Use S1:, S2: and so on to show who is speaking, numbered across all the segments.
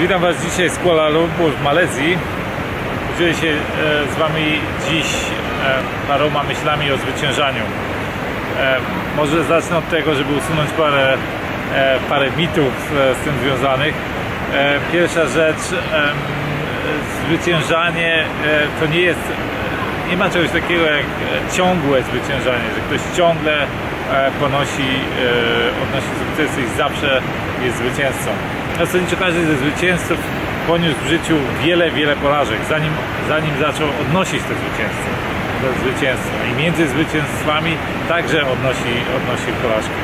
S1: Witam Was dzisiaj z Kuala Lumpur w Malezji. Podzielę się e, z Wami dziś e, paroma myślami o zwyciężaniu. E, Może zacznę od tego, żeby usunąć parę, parę mitów z tym związanych. Pierwsza rzecz, zwyciężanie to nie jest, nie ma czegoś takiego jak ciągłe zwyciężanie, że ktoś ciągle ponosi, odnosi sukcesy i zawsze jest zwycięzcą. Zasadniczo każdy ze zwycięzców poniósł w życiu wiele, wiele porażek, zanim, zanim zaczął odnosić te zwycięstwo, to zwycięstwo. I między zwycięstwami także odnosi, odnosi porażki.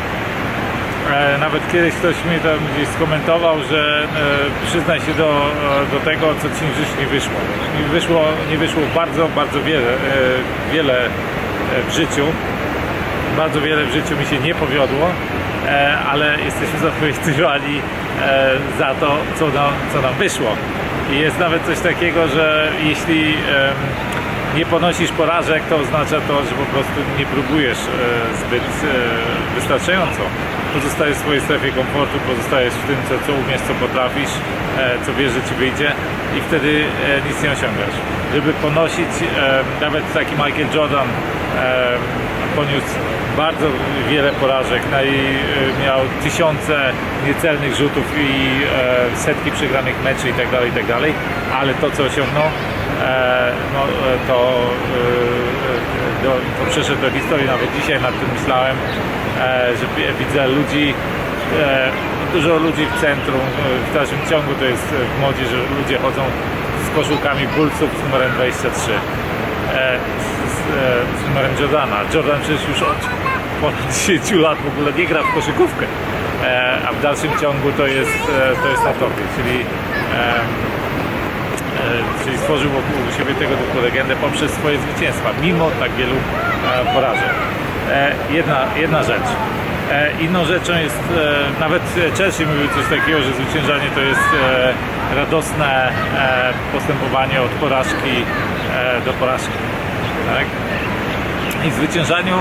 S1: E, Nawet kiedyś ktoś mi tam gdzieś skomentował, że e, przyznaj się do, e, do tego, co ci życiu nie wyszło. Mi wyszło, nie wyszło bardzo, bardzo wiele, e, wiele e, w życiu. Bardzo wiele w życiu mi się nie powiodło, e, ale jesteśmy e, za to, co nam, co nam wyszło. I jest nawet coś takiego, że jeśli nie ponosisz porażek, to oznacza to, że po prostu nie próbujesz e, zbyt e, wystarczająco. Pozostajesz w swojej strefie komfortu, pozostajesz w tym, co, co umiesz, co potrafisz, e, co wiesz, że ci wyjdzie i wtedy e, nic nie osiągasz. Żeby ponosić, e, nawet taki Michael Jordan e, poniósł bardzo wiele porażek, no i e, miał tysiące niecelnych rzutów i e, setki przegranych meczy i tak dalej, i tak ale to, co osiągnął, e, no, to, to przeszedł do historii. Nawet dzisiaj nad tym myślałem, że wi- widzę ludzi, dużo ludzi w centrum, w dalszym ciągu to jest w modzie, że ludzie chodzą z koszulkami Bullsów z numerem 23. E, z, numerem Jordana. Jordan przecież już od ponad 10 lat w ogóle nie gra w koszykówkę, e, a w dalszym ciągu to jest, e, to jest na topie, czyli czyli stworzył wokół siebie tego typu legendę poprzez swoje zwycięstwa, mimo tak wielu porażek. Jedna, jedna rzecz. Inną rzeczą jest, nawet Churchill mówił coś takiego, że zwyciężanie to jest radosne postępowanie od porażki do porażki. Tak? I w zwyciężaniu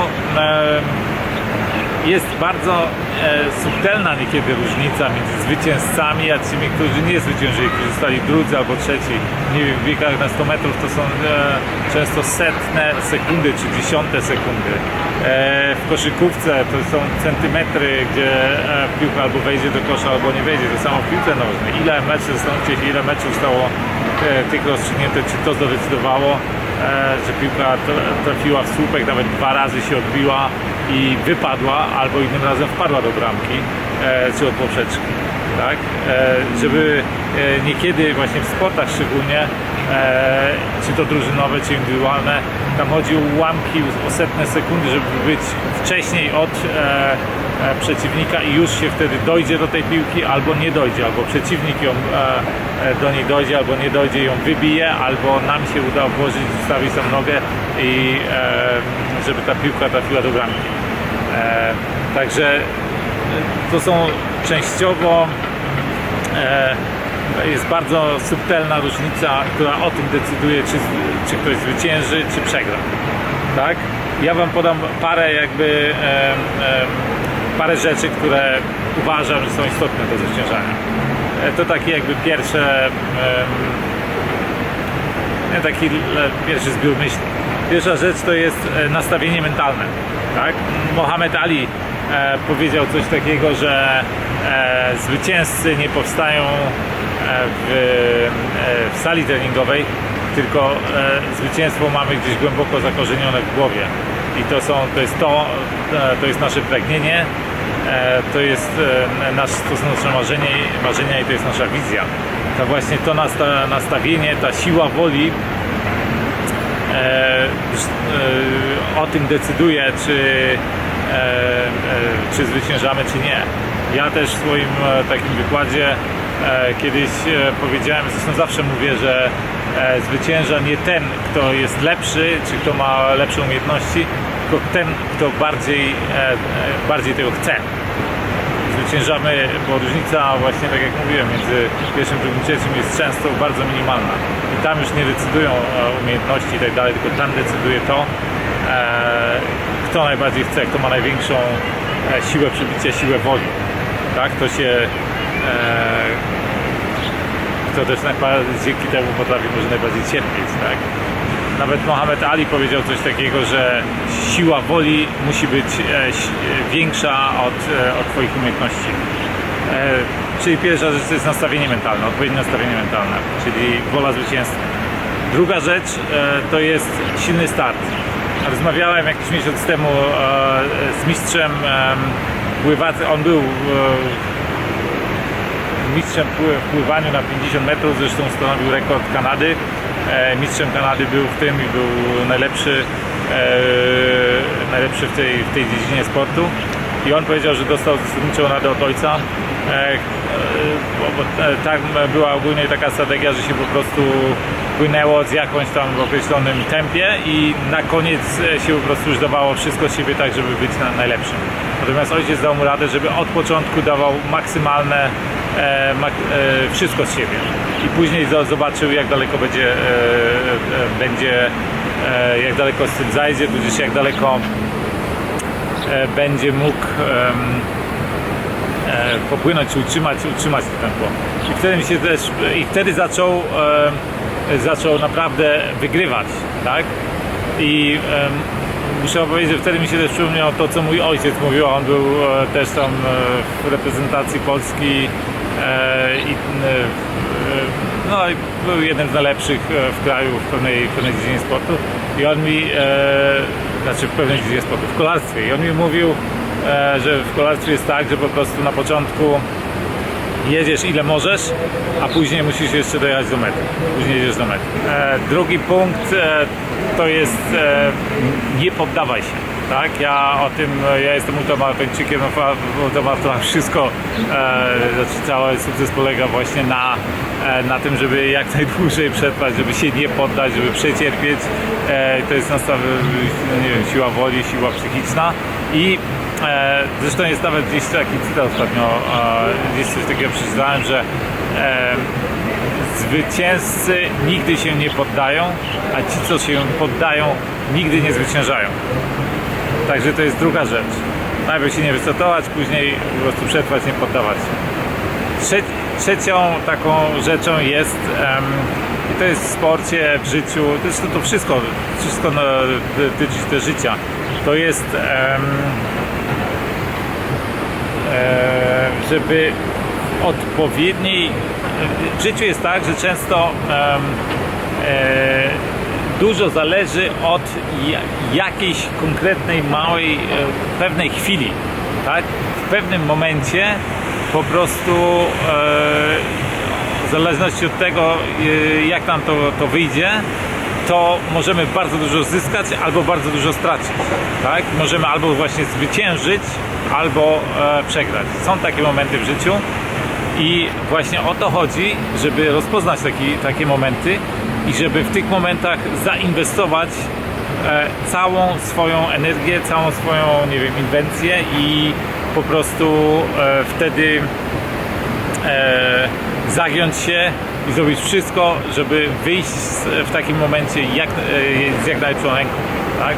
S1: jest bardzo e, subtelna niekiedy różnica między zwycięzcami a tymi, którzy nie zwyciężyli, którzy zostali drudzy albo trzeci. Nie wiem, w biegach na 100 metrów to są e, często setne sekundy czy dziesiąte sekundy. E, w koszykówce to są centymetry, gdzie e, piłka albo wejdzie do kosza, albo nie wejdzie. To samo w piłce nożnej. Ile meczów zostało, ile meczów zostało e, tych rozstrzygnięte, czy to zadecydowało, że piłka tra- trafiła w słupek, nawet dwa razy się odbiła i wypadła, albo innym razem wpadła do bramki, e, czy od poprzeczki. Tak? E, żeby e, niekiedy właśnie w sportach szczególnie, e, czy to drużynowe, czy indywidualne, tam chodzi o ułamki, o setne sekundy, żeby być wcześniej od e, e, przeciwnika i już się wtedy dojdzie do tej piłki, albo nie dojdzie, albo przeciwnik ją e, e, do niej dojdzie, albo nie dojdzie, ją wybije, albo nam się uda włożyć, wstawić tam nogę i e, żeby ta piłka trafiła do bramki. E, także e, to są częściowo e, jest bardzo subtelna różnica, która o tym decyduje, czy, czy ktoś zwycięży, czy przegra. Tak? Ja Wam podam parę jakby em, em, parę rzeczy, które uważam, że są istotne do zwyciężania. E, To takie jakby pierwsze nie, taki pierwszy zbiór myśli. Pierwsza rzecz to jest e, nastawienie mentalne. Tak? Mohamed Ali e, powiedział coś takiego, że e, zwycięzcy nie powstają e, w, e, w sali treningowej, tylko e, zwycięstwo mamy gdzieś głęboko zakorzenione w głowie. I to, są, to, jest to, e, to jest nasze pragnienie, e, to jest e, nasz, to są nasze marzenia, marzenia i to jest nasza wizja. To właśnie to nasta, nastawienie, ta siła woli e, e, o tym decyduje, czy, e, e, czy zwyciężamy, czy nie. Ja też w swoim e, takim wykładzie e, kiedyś e, powiedziałem, zresztą zawsze mówię, że e, zwycięża nie ten, kto jest lepszy, czy kto ma lepsze umiejętności, tylko ten, kto bardziej, e, e, bardziej tego chce zwyciężamy, bo różnica właśnie tak jak mówiłem między pierwszym, drugim, trzecim jest często bardzo minimalna. I tam już nie decydują e, umiejętności i tak dalej, tylko tam decyduje to e, kto najbardziej chce, kto ma największą e, siłę przybicia, siłę woli. Tak, to się kto też najbardziej, dzięki temu potrafi może najbardziej cierpieć, tak? Nawet Mohamed Ali powiedział coś takiego, że siła woli musi być e, e, większa od, e, od Twoich umiejętności. Czyli pierwsza rzecz to jest nastawienie mentalne, odpowiednie nastawienie mentalne, czyli wola zwycięstwa. Druga rzecz to jest silny start. Rozmawiałem jakiś miesiąc temu z mistrzem pływacy, on był mistrzem w pływaniu na 50 metrów, zresztą stanowił rekord Kanady. E, mistrzem Kanady był w tym i był najlepszy, e, najlepszy w tej, w tej dziedzinie sportu. I on powiedział, że dostał zasadniczą radę od ojca. E, bo, tam była ogólnie taka strategia, że się po prostu płynęło z jakąś tam w określonym tempie i na koniec się po prostu już dawało wszystko z siebie tak, żeby być na, najlepszym. Natomiast ojciec dał mu radę, żeby od początku dawał maksymalne mak, wszystko z siebie. I później zo- zobaczył jak daleko będzie, e, e, będzie e, jak daleko z tym zajdzie, tudzież jak daleko e, będzie mógł e, popłynąć, utrzymać, utrzymać to tempo. I wtedy mi się też, i wtedy zaczął, e, zaczął naprawdę wygrywać, tak? I muszę powiedzieć, że wtedy mi się też przypomniało to, co mój ojciec mówił, on był e, też tam e, w reprezentacji Polski e, i e, e, no był jeden z najlepszych e, w kraju w pewnej, w pewnej dziedzinie sportu i on mi, e, znaczy w pewnej dziedzinie sportu, w kolarstwie i on mi mówił, e, że w kolarstwie jest tak, że po prostu na początku jedziesz ile możesz, a później musisz jeszcze dojechać do mety. Później jedziesz do mety. E, drugi punkt e, to jest e, nie poddawaj się. Tak, ja o tym, ja jestem ultramaratończykiem, no, ultramaratonach wszystko, e, znaczy cały sukces polega właśnie na, e, na tym, żeby jak najdłużej przetrwać, żeby się nie poddać, żeby przecierpieć. E, to jest nastaw, nie wiem, siła woli, siła psychiczna i zresztą jest nawet gdzieś taki cytat ostatnio, gdzieś coś takiego przeczytałem, że zwycięzcy nigdy się nie poddają, a ci, co się poddają, nigdy nie zwyciężają. Także to jest druga rzecz. Najpierw się nie wycotować, później po prostu przetrwać, nie poddawać się. Trze- trzecią taką rzeczą jest, em, i to jest w sporcie, w życiu, zresztą to wszystko, wszystko dotyczy życia, to jest em, e, żeby odpowiedniej. W życiu jest tak, że często em, e, dużo zależy od ja- jakiejś konkretnej, małej, e, pewnej chwili. Tak? W pewnym momencie po prostu e, w zależności od tego, e, jak nam to, to wyjdzie, to możemy bardzo dużo zyskać albo bardzo dużo stracić. Tak? Możemy albo właśnie zwyciężyć, albo przegrać. Są takie momenty w życiu i właśnie o to chodzi, żeby rozpoznać taki, takie momenty i żeby w tych momentach zainwestować e, całą swoją energię, całą swoją, nie wiem, inwencję i po prostu e, wtedy e, zagiąć się i zrobić wszystko, żeby wyjść w takim momencie jak, z jak najlepszą ręką, tak?